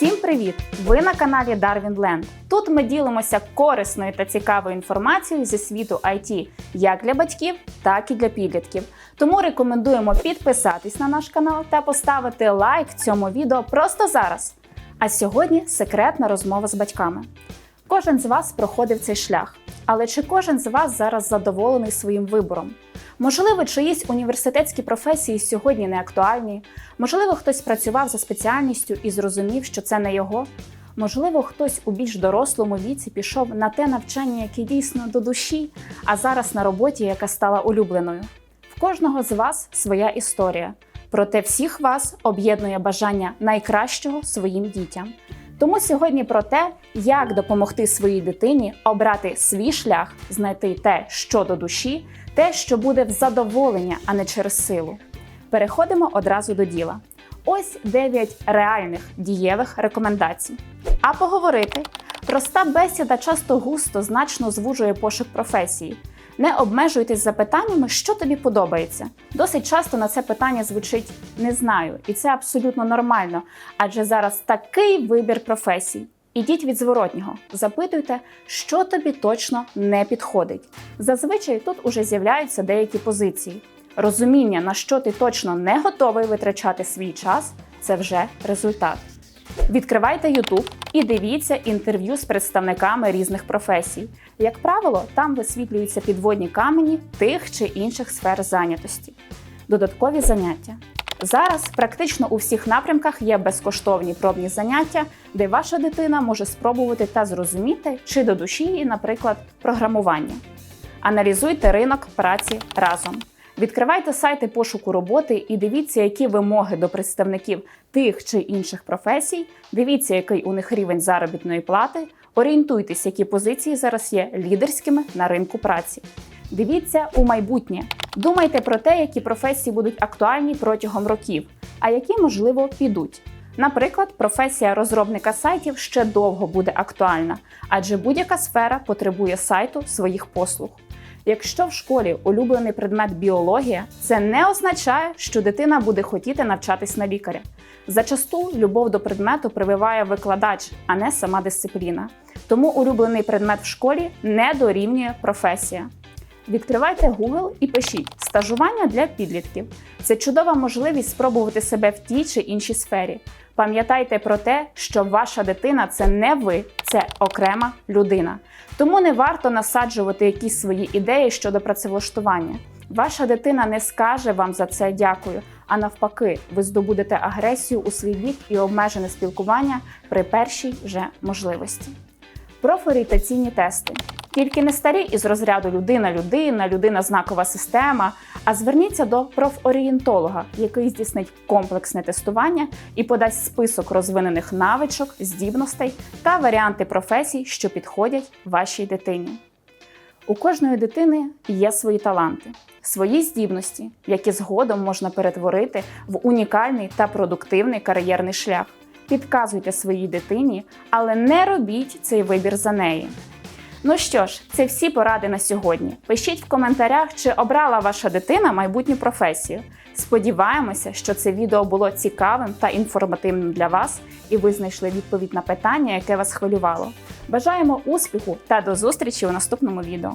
Всім привіт! Ви на каналі Darwin Land. Тут ми ділимося корисною та цікавою інформацією зі світу IT як для батьків, так і для підлітків. Тому рекомендуємо підписатись на наш канал та поставити лайк цьому відео просто зараз. А сьогодні секретна розмова з батьками. Кожен з вас проходив цей шлях, але чи кожен з вас зараз задоволений своїм вибором? Можливо, чиїсь університетські професії сьогодні не актуальні. Можливо, хтось працював за спеціальністю і зрозумів, що це не його. Можливо, хтось у більш дорослому віці пішов на те навчання, яке дійсно до душі, а зараз на роботі, яка стала улюбленою. В кожного з вас своя історія. Проте всіх вас об'єднує бажання найкращого своїм дітям. Тому сьогодні про те, як допомогти своїй дитині обрати свій шлях, знайти те, що до душі, те, що буде в задоволення, а не через силу. Переходимо одразу до діла. Ось 9 реальних дієвих рекомендацій. А поговорити проста бесіда часто густо значно звужує пошук професії. Не обмежуйтесь запитаннями, що тобі подобається. Досить часто на це питання звучить не знаю, і це абсолютно нормально, адже зараз такий вибір професій. Ідіть від зворотнього, запитуйте, що тобі точно не підходить. Зазвичай тут уже з'являються деякі позиції. Розуміння, на що ти точно не готовий витрачати свій час, це вже результат. Відкривайте YouTube і дивіться інтерв'ю з представниками різних професій. Як правило, там висвітлюються підводні камені тих чи інших сфер зайнятості. Додаткові заняття. Зараз практично у всіх напрямках є безкоштовні пробні заняття, де ваша дитина може спробувати та зрозуміти, чи до душі її, наприклад, програмування. Аналізуйте ринок праці разом. Відкривайте сайти пошуку роботи і дивіться, які вимоги до представників тих чи інших професій. Дивіться, який у них рівень заробітної плати. Орієнтуйтесь, які позиції зараз є лідерськими на ринку праці. Дивіться у майбутнє. Думайте про те, які професії будуть актуальні протягом років, а які, можливо, підуть. Наприклад, професія розробника сайтів ще довго буде актуальна, адже будь-яка сфера потребує сайту своїх послуг. Якщо в школі улюблений предмет біологія, це не означає, що дитина буде хотіти навчатись на лікаря. Зачасту любов до предмету прививає викладач, а не сама дисципліна. Тому улюблений предмет в школі не дорівнює професія. Відкривайте Google і пишіть стажування для підлітків. Це чудова можливість спробувати себе в тій чи іншій сфері. Пам'ятайте про те, що ваша дитина це не ви, це окрема людина. Тому не варто насаджувати якісь свої ідеї щодо працевлаштування. Ваша дитина не скаже вам за це дякую, а навпаки, ви здобудете агресію у свій бік і обмежене спілкування при першій же можливості. Профорієнтаційні тести. Тільки не старі із розряду людина-людина, людина-знакова система. А зверніться до профорієнтолога, який здійснить комплексне тестування і подасть список розвинених навичок, здібностей та варіанти професій, що підходять вашій дитині. У кожної дитини є свої таланти, свої здібності, які згодом можна перетворити в унікальний та продуктивний кар'єрний шлях. Підказуйте своїй дитині, але не робіть цей вибір за неї. Ну що ж, це всі поради на сьогодні. Пишіть в коментарях, чи обрала ваша дитина майбутню професію. Сподіваємося, що це відео було цікавим та інформативним для вас, і ви знайшли відповідь на питання, яке вас хвилювало. Бажаємо успіху та до зустрічі у наступному відео.